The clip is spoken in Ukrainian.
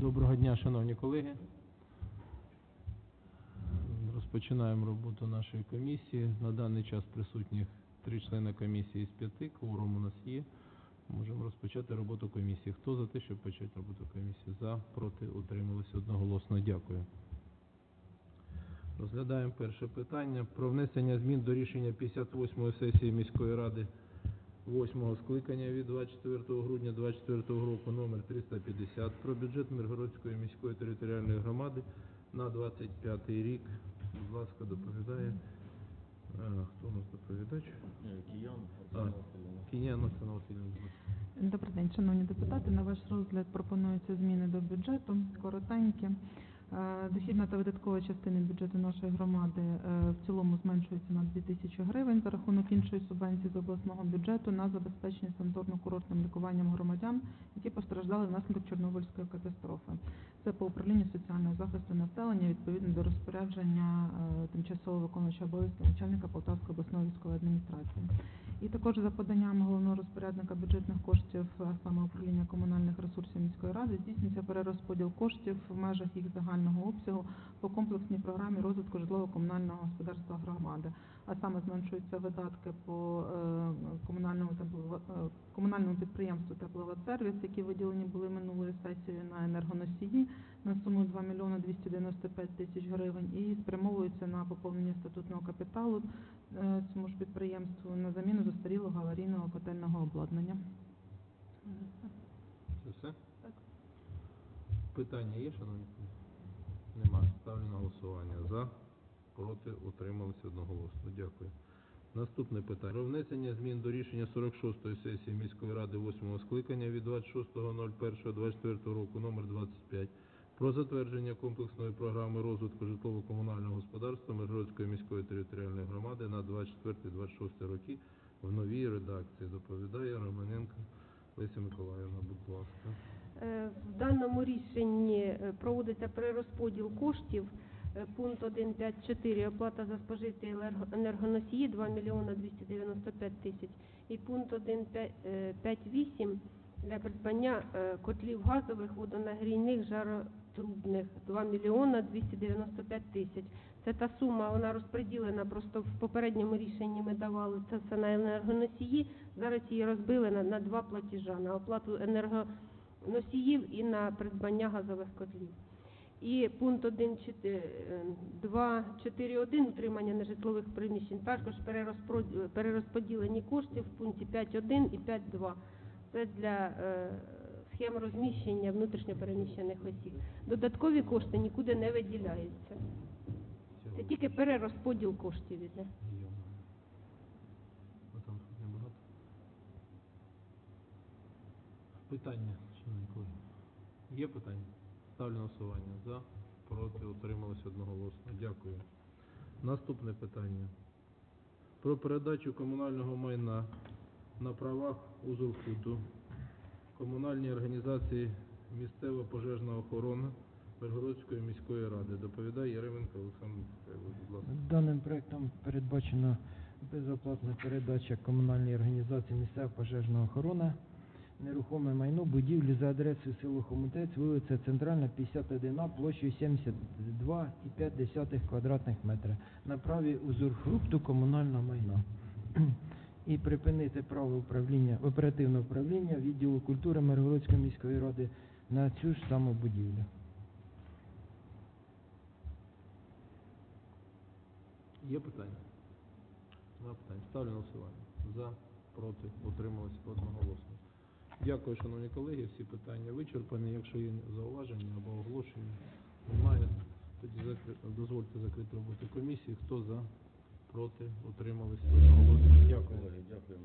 Доброго дня, шановні колеги. Розпочинаємо роботу нашої комісії. На даний час присутніх три члени комісії з п'яти. Кворум у нас є. Можемо розпочати роботу комісії. Хто за те, щоб почати роботу комісії? За, проти, утрималися одноголосно. Дякую. Розглядаємо перше питання про внесення змін до рішення 58-ї сесії міської ради 8-го скликання від 24 грудня 2024 року номер 350 про бюджет Миргородської міської територіальної громади на 25 рік. Будь ласка, доповідає. А, хто у нас доповідач? Киян, А. Оксана Кінян Оксана Васильівна. Добрий день, шановні депутати. На ваш розгляд пропонуються зміни до бюджету, коротенькі. Е, Дохідна та видаткова частини бюджету нашої громади е, в цілому зменшується на 2 тисячі гривень за рахунок іншої субвенції з обласного бюджету на забезпечення санаторно-курортним лікуванням громадян, які постраждали внаслідок Чорнобильської катастрофи. Це по управлінню соціального захисту населення відповідно до розпорядження е, тимчасово виконуючого обов'язки начальника Полтавської обласної військової адміністрації. І також за поданням головного розпорядника бюджетних коштів, саме управління комунальних ресурсів міської ради, здійснюється перерозподіл коштів в межах їх загального обсягу по комплексній програмі розвитку житлово-комунального господарства громади. А саме зменшуються видатки по е, комунальному е, комунальному підприємству Тепловодсервіс, які виділені були минулою сесією на енергоносії на суму 2 мільйони 295 тисяч гривень і спрямовуються на поповнення статутного капіталу е, цьому ж підприємству на заміну застарілого аварійного котельного обладнання. Це все? Так. Питання є, шановні? Немає. Ставлю на голосування. За, проти, утрималися одноголосно. Дякую. Наступне питання. Про внесення змін до рішення 46-ї сесії міської ради 8-го скликання від 26.01.24 року номер 25 про затвердження комплексної програми розвитку житлово-комунального господарства Миргородської міської територіальної громади на 24-26 роки в новій редакції. Доповідає Романенко Леся Миколаївна, будь ласка. Е, В даному рішенні е, проводиться перерозподіл коштів. Е, Пункт 1.5.4 оплата за спожиті енергоносії 2 мільйона 295 тисяч. І пункт 1.5.8 для придбання е, котлів газових, водонагрійних, жаротрубних 2 мільйона 295 тисяч. Це та сума, вона розподілена, просто в попередньому рішенні ми давали це все на енергоносії. Зараз її розбили на, на два платежа, на оплату енергоносіїв і на придбання газових котлів. І пункт 2.4.1 утримання нежитлових приміщень також перерозподілені кошти в пункті 5.1 і 5.2. Це для е, схем розміщення внутрішньопереміщених осіб. Додаткові кошти нікуди не виділяються. Це тільки перерозподіл коштів іде. Питання, шановні колеги. Є питання? Ставлю голосування. За, проти, утрималися одноголосно. Дякую. Наступне питання. Про передачу комунального майна на правах узурпуту комунальній організації місцева пожежна охорона Белгородської міської ради. Доповідає Яременко Олександр. Даним проектом передбачено безоплатна передача комунальній організації місцева пожежна охорона нерухоме майно будівлі за адресою село Хомутець, вулиця Центральна, 51А, площею 72,5 квадратних метра на праві узурфрукту комунального майна. І припинити право управління, оперативного управління відділу культури Миргородської міської ради на цю ж саму будівлю. Є питання? Нема питань. Ставлю на голосування. За, проти, утрималися одноголосно. Дякую, шановні колеги. Всі питання вичерпані. Якщо є зауваження або оголошення, немає. Тоді дозвольте закрити роботу комісії. Хто за, проти, утрималися Дякую. Дякую.